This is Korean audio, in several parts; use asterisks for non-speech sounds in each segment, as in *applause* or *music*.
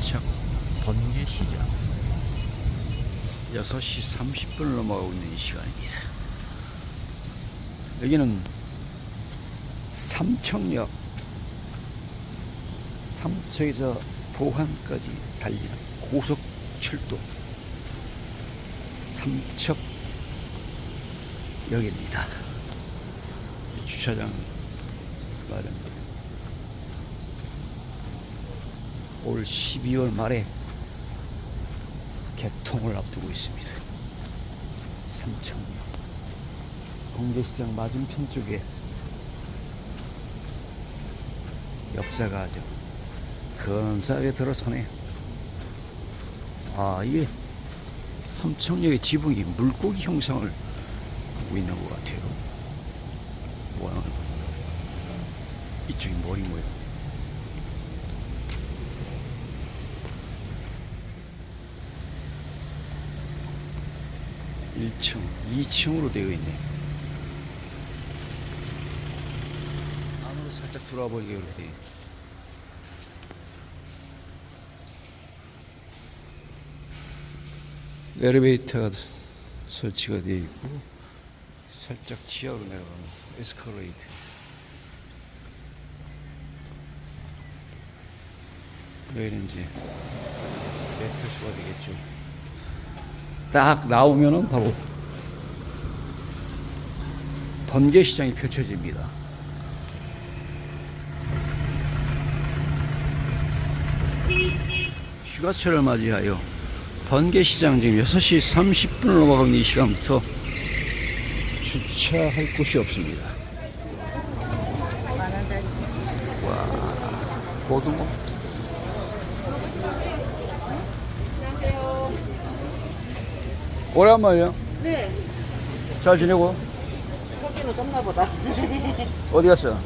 삼척 번개 시장 6시 30분을 넘어가고 있는 이 시간입니다. 여기는 삼척역 삼척에서 보한까지 달리는 고속철도 삼척역입니다. 이 주차장 마련입니다. 올 12월 말에 개통을 앞두고 있습니다. 삼청역 공대시장 맞은편 쪽에 역사가 아주 근사하게 들어서네. 아 이게 삼청역의 지붕이 물고기 형상을 하고 있는 것 같아요. 모양은 이쪽이 머리 모양. 1층, 2층으로 되어 있네. 안으로 살짝 들어와 보이게 그러지. 엘리베이터가 설치가 되어 있고 살짝 지하로 내려가는 에스컬레이터. 여기는 이제 매표소가 되겠죠. 딱 나오면은 바로 번개 시장이 펼쳐집니다. 휴가철을 맞이하여 번개 시장 지금 6시 30분을 넘어가는 이 시간부터 주차할 곳이 없습니다. 와, 고등어. 오랜만이야. 네, 잘 지내고? 거기는 떴나 보다. *laughs* 어디 갔어?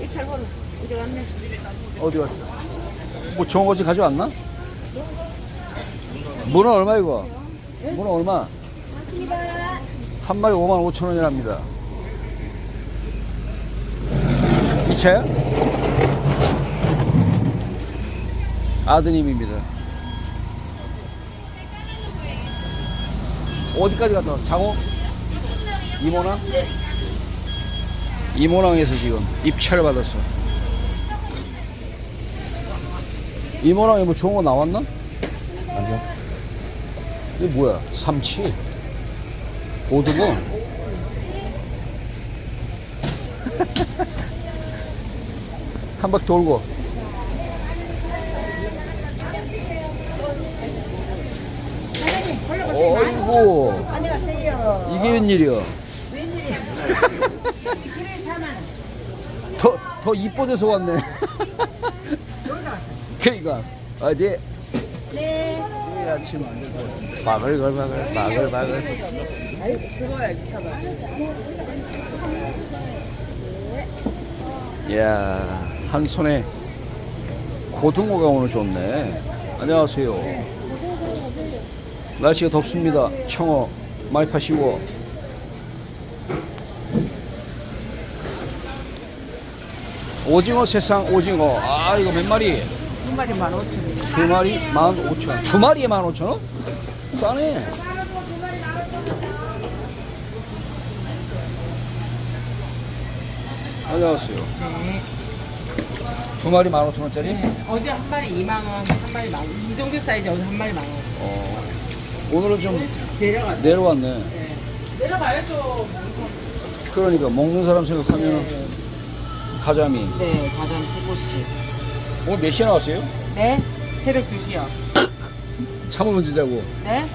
이 탈번 이제 왔네. 어디 갔어? 뭐 좋은 거지 가져왔나? 문어 얼마 이거? 문어 얼마? 한 마리 5만 5천 원이랍니다. 이 차야? 아드님입니다. 어디까지 갔다 왔어? 장호? 이모랑? 이모랑에서 지금 입찰을 받았어. 이모랑에 뭐 좋은 거 나왔나? 아니요. 이게 뭐야? 삼치? 고등어? *laughs* 한 바퀴 돌고. 어이구, 안녕하세요. 이게 웬일이야? 웬일이야? 그래 사만. 더, 더 이뻐져서 왔네. 그러니까, 어디? 네. 이 아침 바글바글, 바글바글. 그거야지 사만. 이야, 한 손에 고등어가 오늘 좋네. 안녕하세요. 날씨가 덥습니다. 청어 많이 파시고. 오징어 세상 오징어. 아, 이거 몇 마리? 두 마리 만 오천 원. 두 마리 만 오천 원. 두 마리에 만 오천 원? 싸네. 안녕하세요. 네. 두 마리 만 오천 원짜리? 어제 한 마리 2만 원, 한 마리 만 원. 이 정도 사이즈 어제 한 마리 만 원. 어, 오늘은 좀 내려갔어. 내려왔네. 네. 내려가야죠. 그러니까 먹는 사람 생각하면 가자미. 네, 가장 세 곳씩. 오늘 몇 시에 나왔어요? 네, 새벽 2시요. *coughs* 잠을 언제 자고? 네?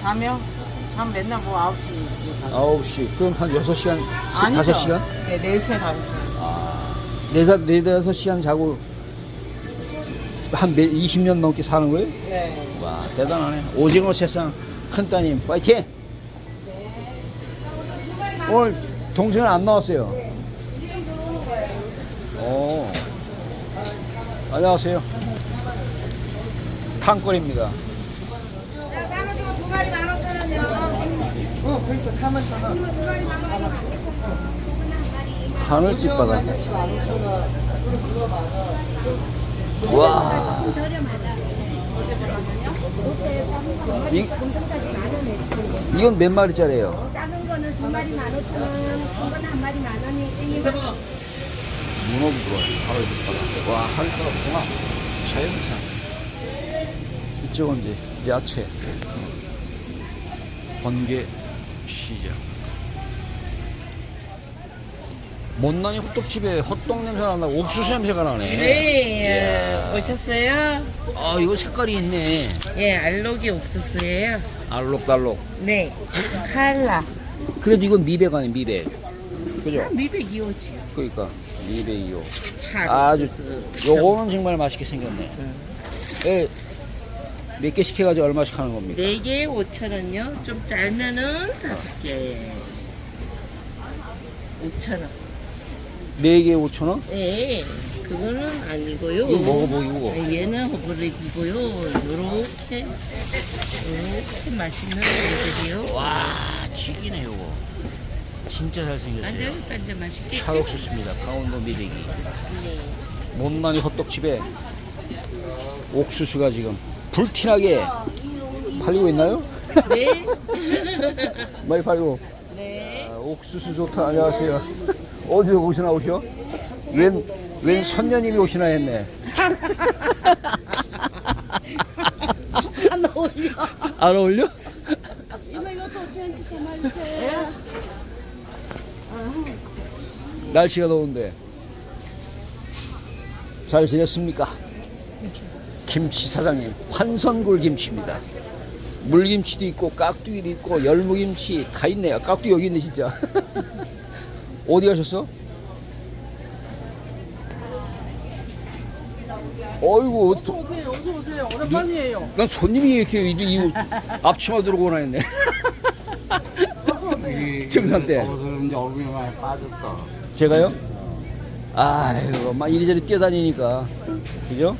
자며? 잠 맨날 뭐 9시 자죠. 9시. 그럼 한 6시간, 아니죠. 5시간? 네, 4시에 5시간. 네, 다- 네, 다섯 시간 자고 한 20년 넘게 사는 거예요? 네. 와, 대단하네. 오징어 세상 큰 따님, 파이팅! 오늘 동생은 안 나왔어요? 오. 안녕하세요. 탕거리입니다. 자, 싸가지고 두 마리 만 오천 원이요. 어, 그러니까 4만 천 원. 하늘빛 바다. 15,000원. 와. 이, 이건 몇 마리짜리예요? 작은 거는 두 마리 만 오천 원, 큰 거는 한 마리 만 원이. 문어도 들어왔어. 바로 이렇게 와, 하늘 떨어구나 자연산. 이쪽은 이제 야채. 번개 시장. 못난이 호떡집에 호떡 냄새 나나 옥수수 냄새가 나네. 네. 예, 오셨어요? 아, 이거 색깔이 있네. 예, 알록이 옥수수예요. 알록달록. 네, 칼라. 그래도 이건 미백 아니에요, 미백. 그죠? 미백 이오지요. 그러니까 미백이요. 찰 아주 옥수수. 요거는 정말 맛있게 생겼네. 예, 몇개 시켜가지고 얼마씩 하는 겁니까? 네 개에 5천 원요. 좀 짧면은 다섯 개. 5천 원. 네 개에 5천 원? 네, 그거는 아니고요. 이거 먹어보이고. 네, 얘는 호브렉이고요. 요렇게 요렇게 맛있는 애들이요. 와, 죽이네 요거. 진짜 잘생겼어요. 완전 맛있겠죠? 찰옥수수입니다. 강원도. 네. 못난이 호떡집에 옥수수가 지금 불티나게 팔리고 있나요? 네. *laughs* 많이 팔리고. 네. 아, 옥수수 좋다. 안녕하세요. 어디서 오시나 오셔? 웬, 웬 선녀님이 오시나 했네. 안 어울려. 안 어울려? 날씨가 더운데 잘 지냈습니까? 김치 사장님 환선굴 김치입니다. 물김치도 있고 깍두기도 있고 열무김치 다 있네요. 깍두기 여기 있네 진짜. *laughs* 어디 가셨어? 어이구 또- 오세요, 어서 오세요. 오랜만이에요. 난 손님이 이렇게 이, 이 앞치마 들고 오나 했네. 증산 때. 이제 얼굴이 많이 빠졌다. 제가요? 아이고, 막 이리저리 뛰어다니니까. 그죠?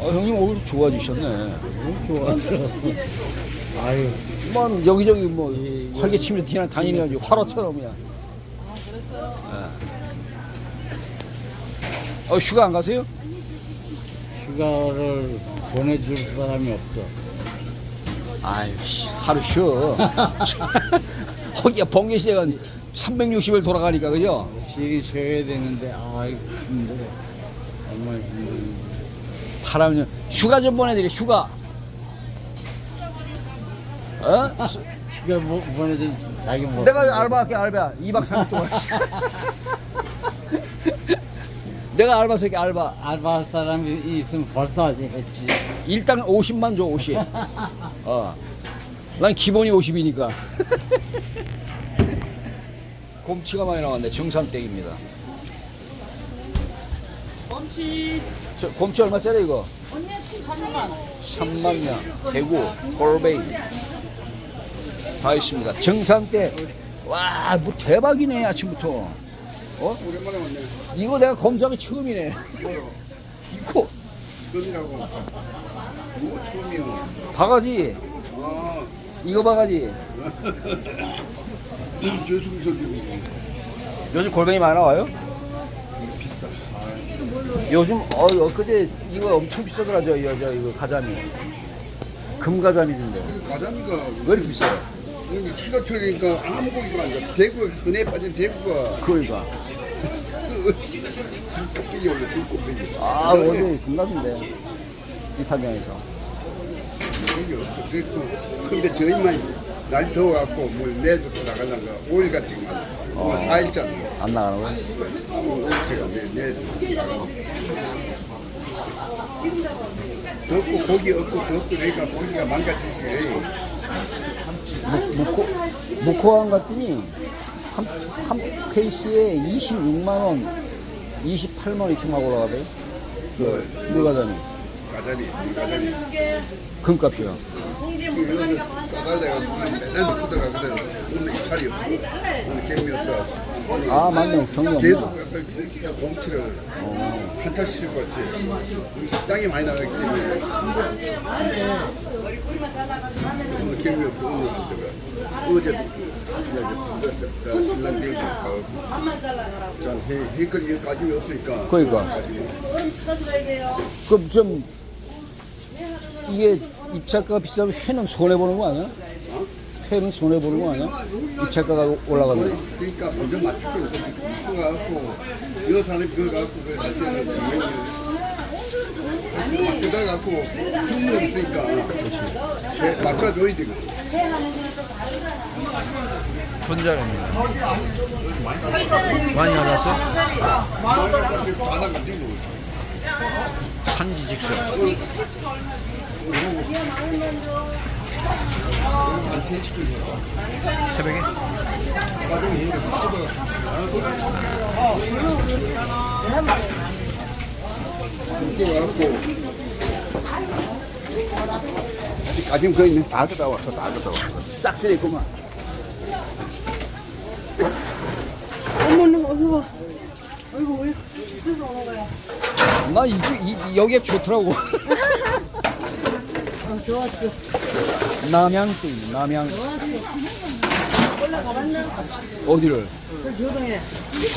아, 형님 얼굴 좋아지셨네. 좋았어. 아유, 뭐, 여기저기 뭐, 활개치면서 그냥 다니는 화로처럼 그냥. 아, 그랬어요? 어, 휴가 안 가세요? 휴가를 보내줄 사람이 없어. 아유, 씨, 하루 쉬어. *laughs* 거기가 번개 시대가 360일 돌아가니까, 그죠? 쉬기 쉬어야 되는데, 아이, 힘들어. 정말 힘들어. 바라면 휴가 좀 보내드려, 휴가. 어? 휴가 뭐, 보내줄 자기 뭐. 내가 알바할게 알바 2박 3일 동안 *laughs* 내가 알바 새끼 알바 알바할 사람이 있으면 벌써 하지 했지. 일단 50만 줘 50. 어 난 기본이 50이니까 *laughs* 곰치가 많이 나왔네 정산댁입니다 곰치 저 곰치 얼마짜리 이거? 언니 3만 3만 냥 대구 골베이 다 있습니다 정산댁 와뭐 대박이네 아침부터 어? 오랜만에 왔네. 이거 내가 검사하면 처음이네? 이거 처음이라고. 뭐 처음이요? 바가지 아, 이거 바가지. *laughs* 요즘 골뱅이 많이 나와요? 비싸. 요즘 어 엊그제 이거 엄청 비싸더라 저, 저, 저 이거 가자미 금가자미던데 근데 가자미가 왜 이렇게 비싸요? 여기 휴가철이니까 아무 고기가 아니라 대구가 흔해 빠진 대구가 그러니까 둘껍데기 올려 둘껍데기. 아 어제 금가던데 이탄장에서 여기 없어. 그래도 근데 저희만 날 더워갖고 뭘 내주고 나가려가 5일같이 가는 거. 4일째 안 나가는 거야? 아무 제가 내 내주고 나가는 덥고 고기 없고 덥고 그러니까 고기가 망가지지. 무코 무코항 갔더니 한, 한 케이스에 26만 원 28만 원 이렇게 막 올라가대. 그 물가자미 가자미 가자미. 금값이요 그거는 까달래가 맨날 크다가거든 오늘 입찰이 없어. 오늘 개미 없어 아 맞네. 경이 계속 없나 약간 공치를 한 차 씩 봤지 우리 식당이 많이 나가기 때문에 어제 해거리 없으니까 그러니까. 그럼 좀 이게 입찰가가 비싸면 회는 손해 보는 거 아니야? 회는 손해 보는 거 아니야? 입찰가가 올라가면. 그러니까 먼저 맞추고 있어. 이거 갖고 여 사람이 그걸 갖고 그할 때는 막 그다 갖고 주문이 있으니까 네, 맞춰줘야 되고. 분자입니다. 많이 나갔어? 많이 갖고 바닥 안 되고. 산지 직선. 한 3시간 있었다. 새벽에? 있는 거 이렇게 와갖고 가지금 그 있는 다 걷다 왔어 다 걷다 왔어 싹쓸이 있구만. 어머나 어서 와. 아이고 왜 이쪽으로 오는 거야? 나 이, 이, 여기가 좋더라고. *laughs* 좋았어. 남양도 있네, 남양. 올라가봤나? 어디를? 저 교동에.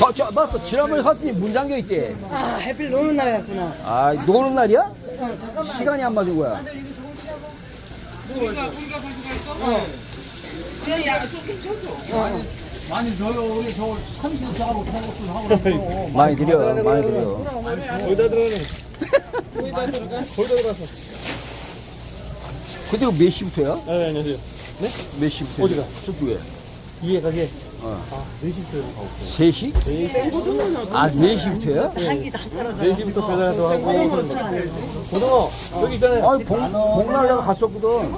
아, 저, 맞다. 지난번에 갔더니 문 잠겨 있대. 아 해필 노는 날 같구나. 아, 노는 날이야? 어 잠깐만. 시간이 안 맞은 거야. 많이 줘요. 우리 저 30자로 통곡을 하고. *laughs* 많이 드려, 많이 드려. 거기다 들어가네. *laughs* 거기다 들어가? 거기다 들어가서. 이거 몇 시부터야? 네, 안녕하세요. 몇 시부터? 어디가? 저쪽에. 이해 가게. 어. 아, 4시부터 하고. 3시? 아, 4시부터야? 4시부터 배달도 하고. 고등어, 저기 있잖아요. 아니, 복, 복날 내가 갔었거든.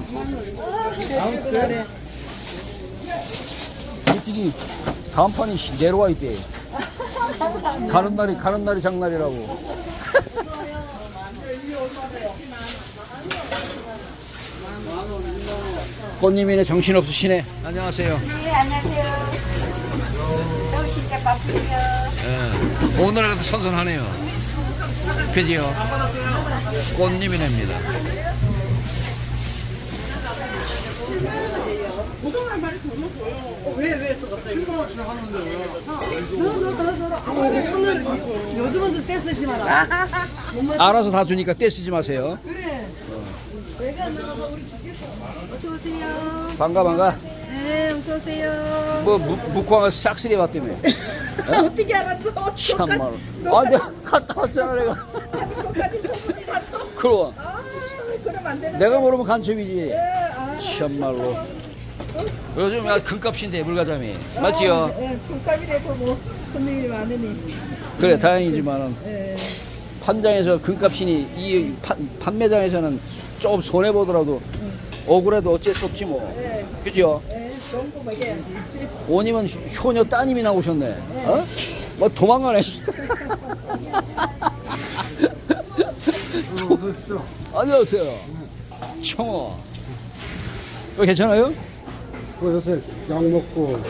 솔직히 다음 판이 시- 내려와 있대. 가는 날이, 가는 날이 장날이라고. 꽃님이네 정신없으시네. 안녕하세요. 네 안녕하세요. 더우시니까 바쁘세요. 예, 오늘은 선선하네요. 그지요? 꽃님이네입니다. 왜 왜 또 갑자기? 오늘 요즘은 좀 떼쓰지 마라. 알아서 다 주니까 떼쓰지 마세요. 그래. 내가 나가서 우리 죽겠어. 어서 오세요. 반가 반가. 네 어서 오세요. 뭐 무- 묵광을 싹쓸이 왔다며. *laughs* 어떻게 알았어? 참말로. 아 내가 *laughs* 갔다 왔잖아 내가. 그럼. 내가 모르면 간첩이지. 참말로. 요즘 야 금값인데 물가자미. 맞지요? 예, 국값이라도 뭐 손님이 많으니. 그래 다행이지만은 판장에서 금값이니 이 판, 판매장에서는 조금 손해 보더라도 억울해도 어쩔 수 없지 뭐. 그죠? 예, 거 먹여야지. 오님은 효녀 따님이 나오셨네. 어? 뭐 도망가네. *laughs* 안녕하세요. 청어. 어, 괜찮아요? 그 요새 약 먹고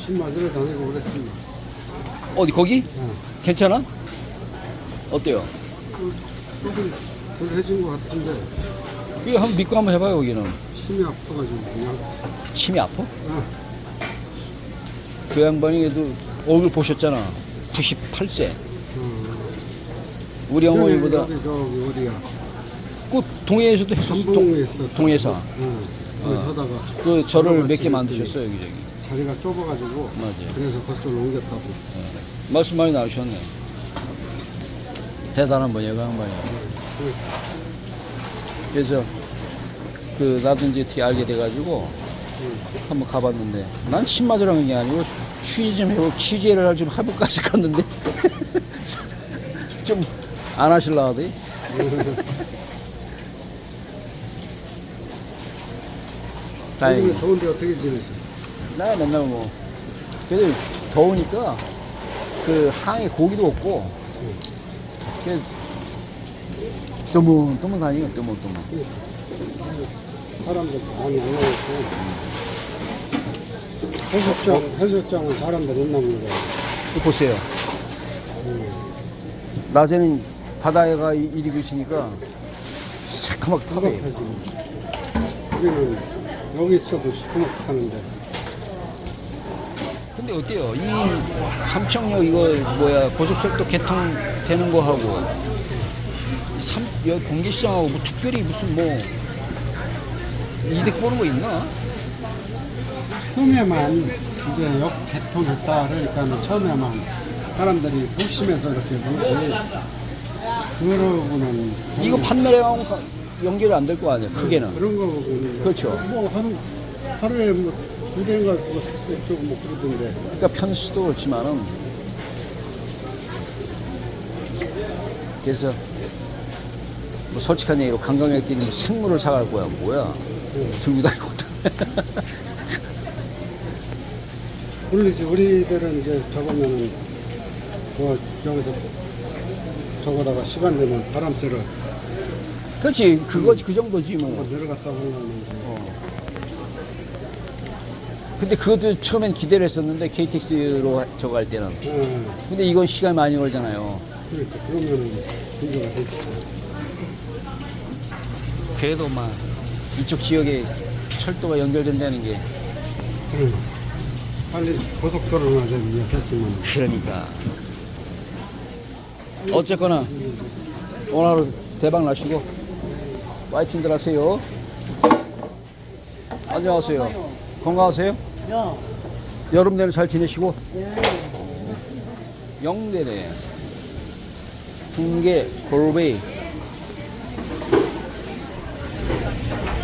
신 맞으러 다니고 그랬습니다 어디 거기? 괜찮아? 어때요? 조금 덜 해진 것 같은데 이거 한번 믿고 한번 해봐요 여기는. 힘이 아파가지고 그냥 침이 아파? 그 양반이 그래도 얼굴 보셨잖아. 98세. 우리 어머니보다 저기 어디야 그 동해에서도 했었어. 삼봉에 있어 동해사. 응. 거기 서다가 그 절을 몇 개 만드셨어요 여기저기. 자리가 좁아가지고 맞아요. 그래서 그쪽으로 옮겼다고 말씀 많이 나오셨네. 대단한 분이에요, 그 양반이. 그래서 그 나도 이제 어떻게 알게 돼가지고 한번 가봤는데 난 신맞으라는 게 아니고 취재 좀 해보고 취재를 좀 해볼까 싶었는데 *laughs* 좀 안 하실라 하더니. *laughs* 다행히. 요즘에 더운데 어떻게 지내세요? 나 맨날 뭐 그래도 더우니까 그 항에 고기도 없고 그 뜨문뜨문 다니고 뜨문뜨문 사람들 많이 안 나오고 해수욕장, 해수욕장은 사람들 있나 보다 이거 보세요. 낮에는 바다에가 이- 이리 계시니까 새카맣게 타대요. 시커멓지 우리는 여기 있어도 시커멓게 타는데. 근데 어때요? 이 삼청역 이거 뭐야? 고속철도 개통되는 거 하고 삼, 여기 공개시장하고 뭐 특별히 무슨 뭐 이득 보는 거 있나? 처음에만 이제 역 개통했다 그러니까 처음에만 사람들이 호심해서 이렇게 보지 그러고는 이거 판매량하고 가- 연결이 안 될 거 아니야, 크게는. 그런 거 보고는 그렇죠. 뭐 하루 하루에 뭐두 대인가 뭐 쓰고 뭐 그러던데 그러니까 편수도 그렇지만은 그래서 뭐 솔직한 얘기로 관광객들이 뭐 생물을 사갈 거야 뭐야 들고 다니고 물리지 *laughs* 우리들은 이제 저거면은 뭐 저기서 저거다가 시간 되면 바람 쐬러 그렇지. 그거지 그 정도지 뭐. 한번 내려갔다 보면 이제 근데 그것도 처음엔 기대를 했었는데 KTX로 저거 할 때는. 어, 근데 이건 시간 많이 걸잖아요. 그러니까 그러면은 문제가 되지. 그래도 막 이쪽 지역에 철도가 연결된다는 게. 그래 빨리 고속도로나 좀 했으면. 그러니까. 어쨌거나 오늘 하루 대박 나시고 파이팅들 하세요. 안녕하세요. 건강하세요? 여름 내내 잘 지내시고? 영대네 풍계 골베이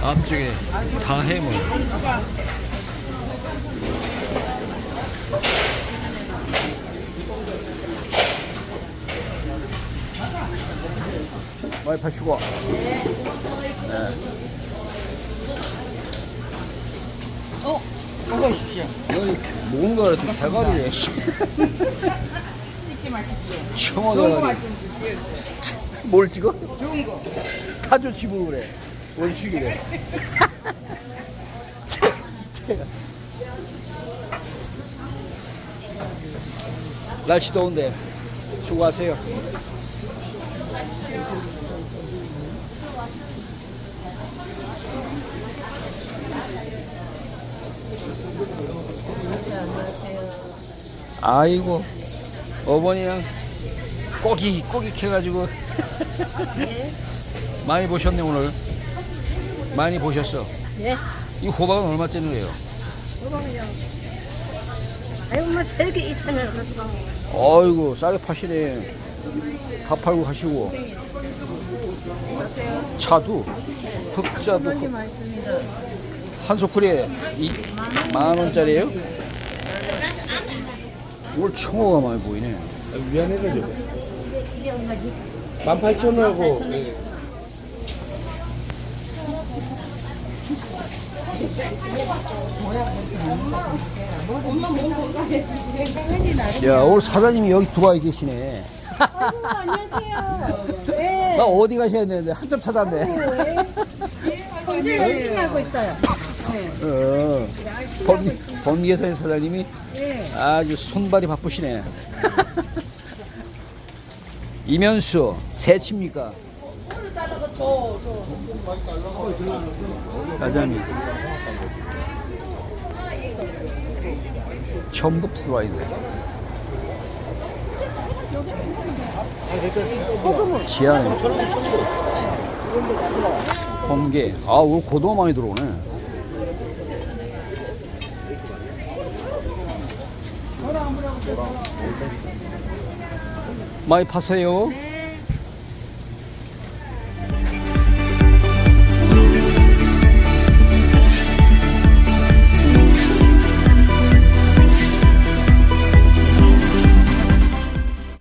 앞쪽에 다 해물 많이 파시고. 네. 어, 어서 오십시오. 여기 뭔가 이렇게 대가리에 찍지 마십시오. 청어대가리. 뭘 찍어? 좋은 거. 타조 집으로 그래. 원식이래. *laughs* 날씨 더운데 수고하세요. 아이고 어머니랑 꼬기 꼬기 해가지고 많이 보셨네 오늘 많이 보셨어? 예. 이 호박은 얼마짜리예요? 아이고 뭐 저렇게 이천을 그렇고 어이구 싸게 파시네. 다 팔고 가시고. 차도 흑자도 흑- 한 소쿠리에 이, 만 원짜리예요? 오늘 청어가 많이 보이네. 미안해가지고. 18,000원하고 야 오늘 사장님이 여기 들어와 계시네 안녕하세요. 네. 나 어디 가셔야 되는데 한참 찾았네 굉장히 열심히 하고 있어요. 어, 번, 번개선 사장님이 네. 아주 손발이 바쁘시네. 이면수 새칩니까? 사장님. 전북 있네. 지하네. 번개. 아, 오늘 고등어 많이 들어오네. 많이 파세요.